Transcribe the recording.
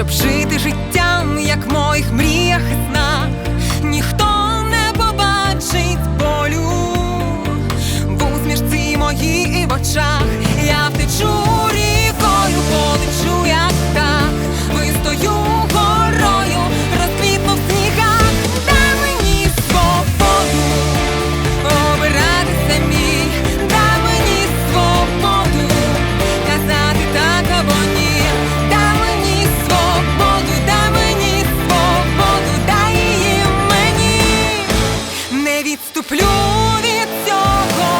щоб жити життям, як моїх мріях. відступлю від цього.